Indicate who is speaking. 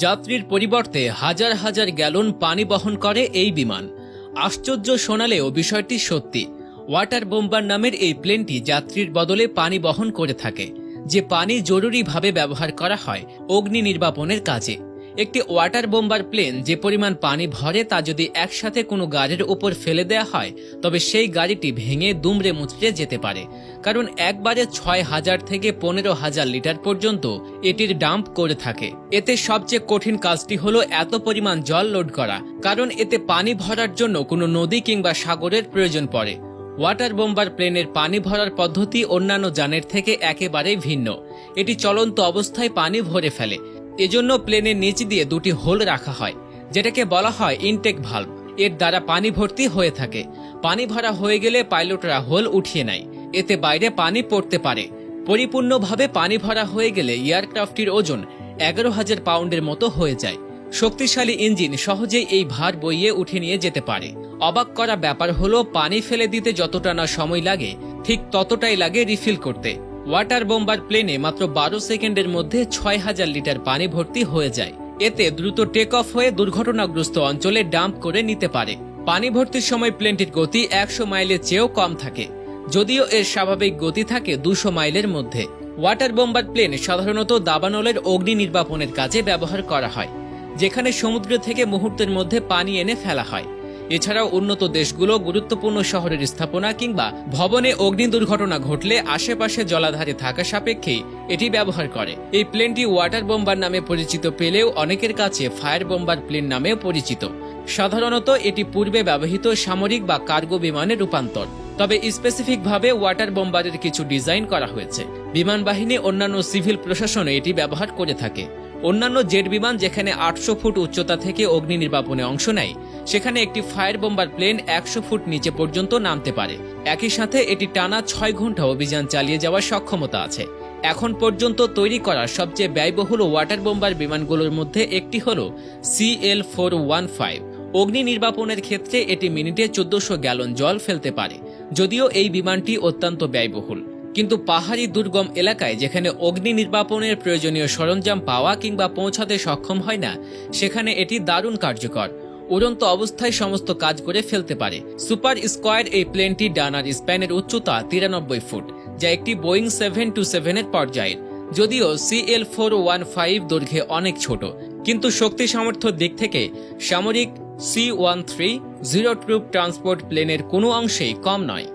Speaker 1: যাত্রীর পরিবর্তে হাজার হাজার গ্যালন পানি বহন করে এই বিমান। আশ্চর্য শোনালেও বিষয়টি সত্যি। ওয়াটার বোম্বার নামের এই প্লেনটি যাত্রীর বদলে পানি বহন করে থাকে, যে পানি জরুরিভাবে ব্যবহার করা হয় অগ্নি নির্বাপনের কাজে। একটি ওয়াটার বোম্বার প্লেন যে পরিমাণ পানি ভরে তা যদি একসাথে কোনো গাড়ির উপর ফেলে দেওয়া হয়, তবে সেই গাড়িটি ভেঙে দুমড়ে মুচড়ে যেতে পারে। কারণ একবারে ছয় হাজার থেকে পনেরো হাজার লিটার পর্যন্ত এটির ডাম্প করে থাকে। এতে সবচেয়ে কঠিন কাজটি হলো এত পরিমাণ জল লোড করা, কারণ এতে পানি ভরার জন্য কোনো নদী কিংবা সাগরের প্রয়োজন পড়ে। ওয়াটার বোম্বার প্লেনের পানি ভরার পদ্ধতি অন্যান্য যানের থেকে একেবারেই ভিন্ন। এটি চলন্ত অবস্থায় পানি ভরে ফেলে। এজন্য প্লেনের নিচ দিয়ে দুটি হোল রাখা হয়, যেটাকে বলা হয় ইনটেক ভাল্ব। এর দ্বারা পানি ভর্তি হয়ে থাকে। পানি ভরা হয়ে গেলে পাইলটরা হোল উঠিয়ে নেয়। এতে বাইরে পানি পড়তে পারে। পরিপূর্ণভাবে পানি ভরা হয়ে গেলে এয়ারক্রাফটটির ওজন এগারো হাজার পাউন্ডের মতো হয়ে যায়। শক্তিশালী ইঞ্জিন সহজেই এই ভার বইয়ে উঠে নিয়ে যেতে পারে। অবাক করা ব্যাপার হলো, পানি ফেলে দিতে যতটা না সময় লাগে, ঠিক ততটাই লাগে রিফিল করতে। ওয়াটার বোম্বার প্লেনে মাত্র বারো সেকেন্ডের মধ্যে ছয় হাজার লিটার পানি ভর্তি হয়ে যায়। এতে দ্রুত টেক অফ হয়ে দুর্ঘটনাগ্রস্ত অঞ্চলে ডাম্প করে নিতে পারে। পানি ভর্তির সময় প্লেনটির গতি একশো মাইলের চেয়েও কম থাকে, যদিও এর স্বাভাবিক গতি থাকে দুশো মাইলের মধ্যে। ওয়াটার বোম্বার প্লেন সাধারণত দাবানলের অগ্নি নির্বাপনের কাজে ব্যবহার করা হয়, যেখানে সমুদ্র থেকে মুহূর্তের মধ্যে পানি এনে ফেলা হয়। এছাড়াও উন্নত দেশগুলো গুরুত্বপূর্ণ শহরের স্থাপনা কিংবা ভবনে অগ্নি দুর্ঘটনা ঘটলে আশেপাশে জলাধারে থাকা সাপেক্ষে এটি ব্যবহার করে। এই প্লেনটি ওয়াটার বোম্বার নামে পরিচিত পেলেও অনেকের কাছে ফায়ার বোম্বার প্লেন নামেও পরিচিত। সাধারণত এটি পূর্বে ব্যবহৃত সামরিক বা কার্গো বিমানের রূপান্তর। তবে স্পেসিফিকভাবে ওয়াটার বোম্বারের কিছু ডিজাইন করা হয়েছে। বিমান বাহিনী অন্যান্য সিভিল প্রশাসনে এটি ব্যবহার করে থাকে। অন্যান্য জেট বিমান যেখানে আটশো ফুট উচ্চতা থেকে অগ্নি নির্বাপনে অংশ নেয়, সেখানে একটি ফায়ার বোম্বার প্লেন একশো ফুট নিচে পর্যন্ত নামতে পারে। একই সাথে এটি টানা ছয় ঘণ্টা অভিযান চালিয়ে যাওয়ার সক্ষমতা আছে। এখন পর্যন্ত তৈরি করা সবচেয়ে ব্যয়বহুল ওয়াটার বোম্বার বিমানগুলোর মধ্যে একটি হল সিএল ফোর ওয়ান ফাইভ অগ্নি নির্বাপনের ক্ষেত্রে এটি মিনিটে চোদ্দশো গ্যালন জল ফেলতে পারে, যদিও এই বিমানটি অত্যন্ত ব্যয়বহুল। কিন্তু পাহাড়ি দুর্গম এলাকায় যেখানে অগ্নি নির্বাপনের প্রয়োজনীয় সরঞ্জাম পাওয়া কিংবা পৌঁছাতে সক্ষম হয় না, সেখানে এটি দারুণ কার্যকর। উড়ন্ত অবস্থায় সমস্ত কাজ করে ফেলতে পারে। সুপার স্কোয়ার এই প্লেনটি ডানার স্প্যানের উচ্চতা তিরানব্বই ফুট, যা একটি বোয়িং সেভেন টু সেভেনের পর্যায়ের। যদিও সিএল ফোর ওয়ান ফাইভ দৈর্ঘ্যে অনেক ছোট, কিন্তু শক্তি সামর্থ্যের দিক থেকে সামরিক C one three zero troop transport প্লেনের কোনো অংশেই কম নয়।